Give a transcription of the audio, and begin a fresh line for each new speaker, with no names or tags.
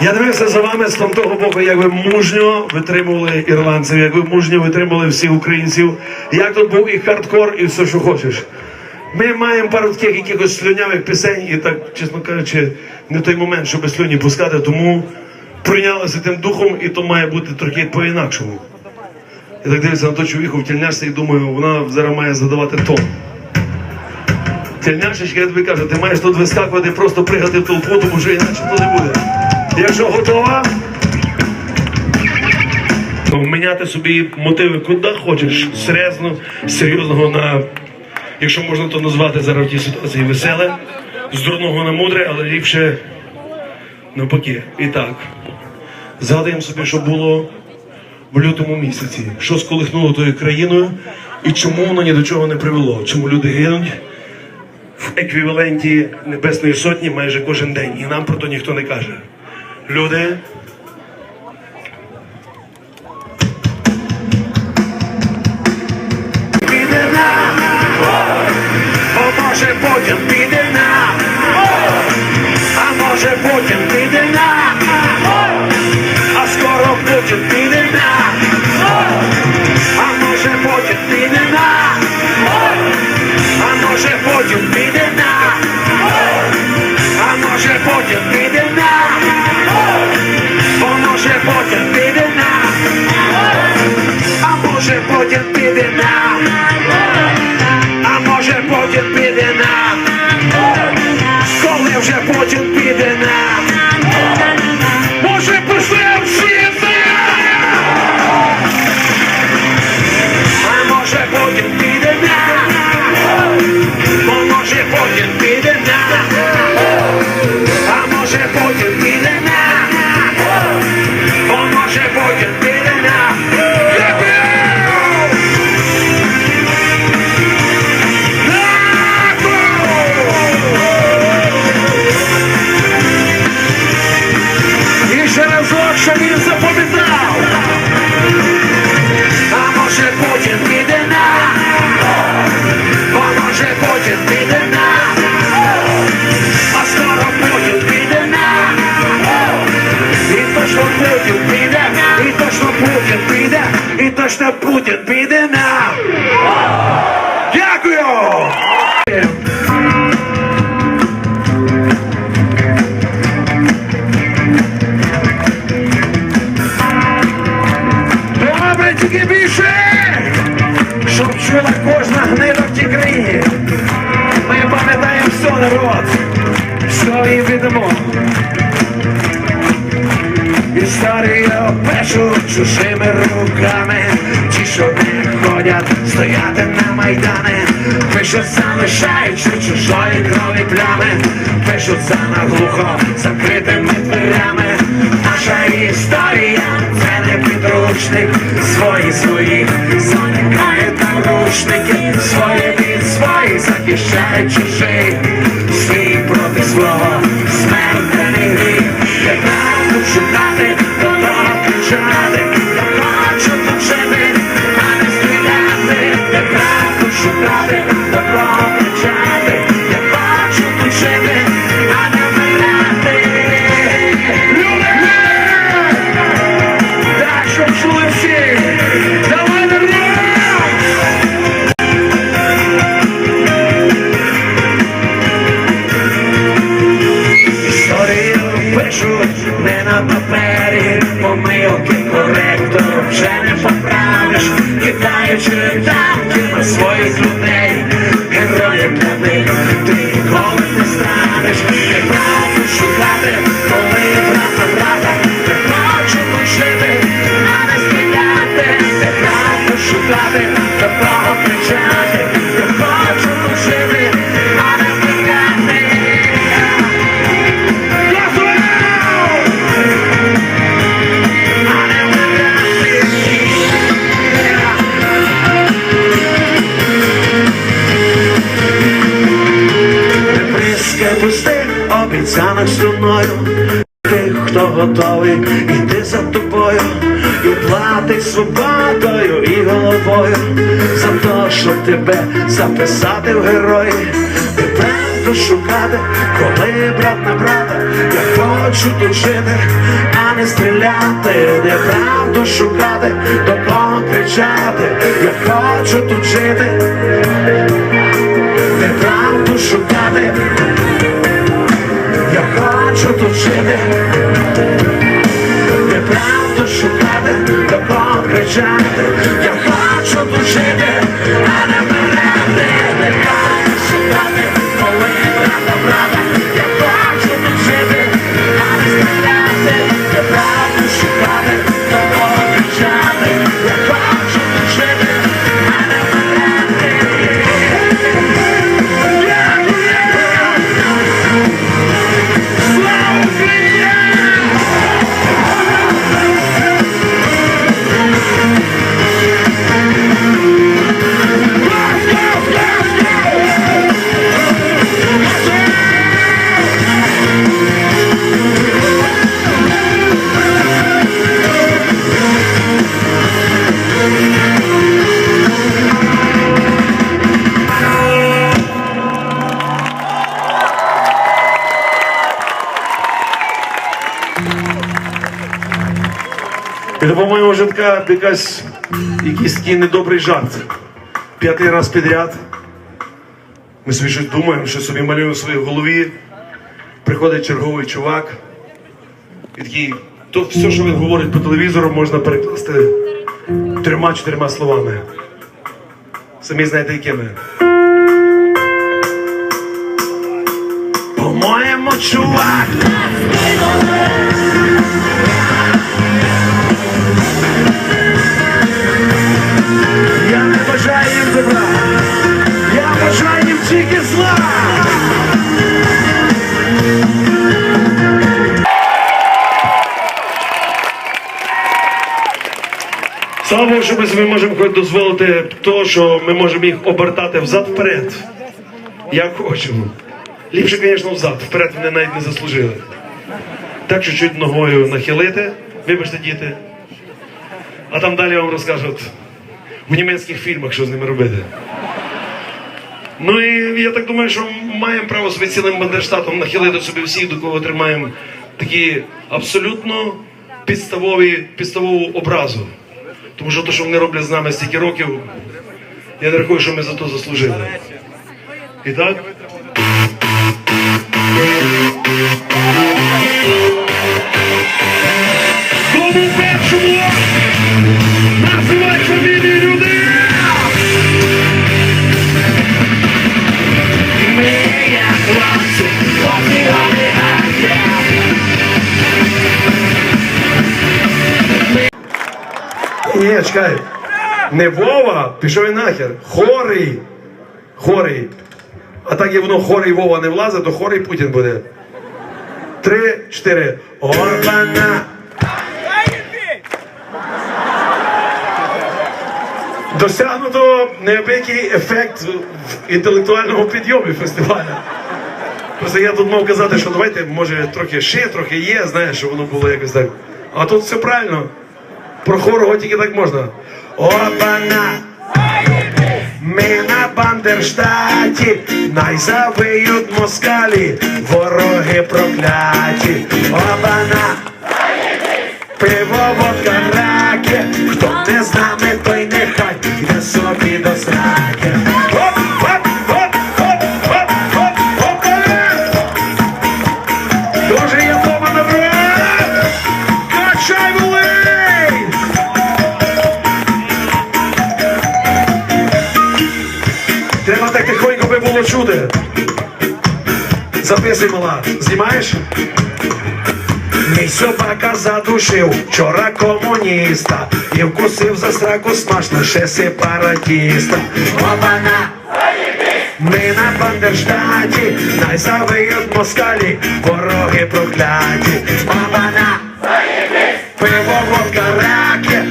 Я дивився за вами з того боку, як ви мужньо витримували ірландців, як ви мужньо витримували всіх українців. Як тут був і хардкор, і все, що хочеш. Ми маємо пару таких якихось слюнявих пісень, і так, чесно кажучи, не той момент, щоб слюні пускати, тому прийнялися тим духом, і то має бути трохи по-інакшому. Я так дивлюся на ту чоловіку в тільняшці і думаю, вона зараз має задавати тон. Тільняшечка, я тобі кажу, ти маєш тут вискакувати, просто пригати в толпу, тому що інакше то не буде. Якщо готова, то міняти собі мотиви куди хочеш, серйозно, серйозного на, якщо можна то назвати зараз в тій ситуації веселе, з дурного на мудре, але ліпше навпаки. І так, згадуємо собі, що було в лютому місяці, що сколихнуло тою країною і чому воно ні до чого не привело, чому люди гинуть в еквіваленті Небесної Сотні майже кожен день, і нам про то ніхто не каже. Люди.
піде нам, о може потім піде нам, а може потім піде нам, точно Путін. Дякую! Добре, тільки більше, щоб чула кожна гнида в тій країні. Ми пам'ятаємо все, народ, їм віддамо. Історію пишуть чужими руками, ті, що не ходять стояти на майдани, пишуть залишаючи чужої крові плями, пишуть за наглухо закритими дверями. Наша історія це не підручник, свої свої заникають наручники, свої від своїх захищають чужий, не на папері, помилки коректор вже не поправиш, кидаючи танки на своїх людей, героїв для них ти ніколи не станеш, не правду шукати, коли брата брата, не хочемо жити, а не струною Тих, хто готовий іти за тобою І платить свободою і головою За те, щоб тебе записати в герої. Правду шукати, коли брат на брата, я хочу тут жити, а не стріляти, неправду шукати, до кого кричати, я хочу тут жити, неправду шукати, хочу тут жити, неправду шукати, до кого кричати, я хочу тут жити, а не вмирати, неправду шукати, коли брата
Це, по-моєму, вже якась якийсь такий недобрий жарт. П'ятий раз підряд. Ми собі щось думаємо, що собі малюємо в своїй голові. Приходить черговий чувак. І такий, то все, що він говорить по телевізору, можна перекласти трьома-чотирма словами. Самі знаєте, якими.
По-моєму, чувак.
Богу, що ми собі можемо хоч дозволити то, що ми можемо їх обертати взад-вперед. Як хочемо. Ліпше, звісно, взад. Вперед вони навіть не заслужили. Так чуть-чуть ногою нахилити, вибачте, діти. А там далі вам розкажуть в німецьких фільмах, що з ними робити. Ну і я так думаю, що маємо право собі цілим бандерштатом нахилити собі всіх, до кого тримаємо такі абсолютно підставові, підставову образу. Тому що те, що вони роблять з нами стільки років, я не рахую, що ми за то заслужили. І так? Ні, чекай. Не Вова, пішов і нахер. Хорий. Хорий. А так як воно хорий Вова не влазить, то хорий Путін буде. Три, чотири. Орбана. Досягнуто неабиякий ефект в інтелектуальному підйомі фестивалю. Просто я тут мав казати, що давайте, може, трохи ще, трохи є, знаєш, щоб воно було якось так. А тут все правильно. Про хорого тільки так можна. Опана! Ми на Бандерштаті, найзавиють москалі, вороги прокляті. Опана! Пиво, водка, раки, Записуй, мала. Знімаєш? Мій собака задушив вчора комуніста і вкусив за сраку смачно ще сепаратіста. Опана! Ми на Бандерштаті, найзавиють москалі, вороги прокляті. Опана! Пиво, водка, рак,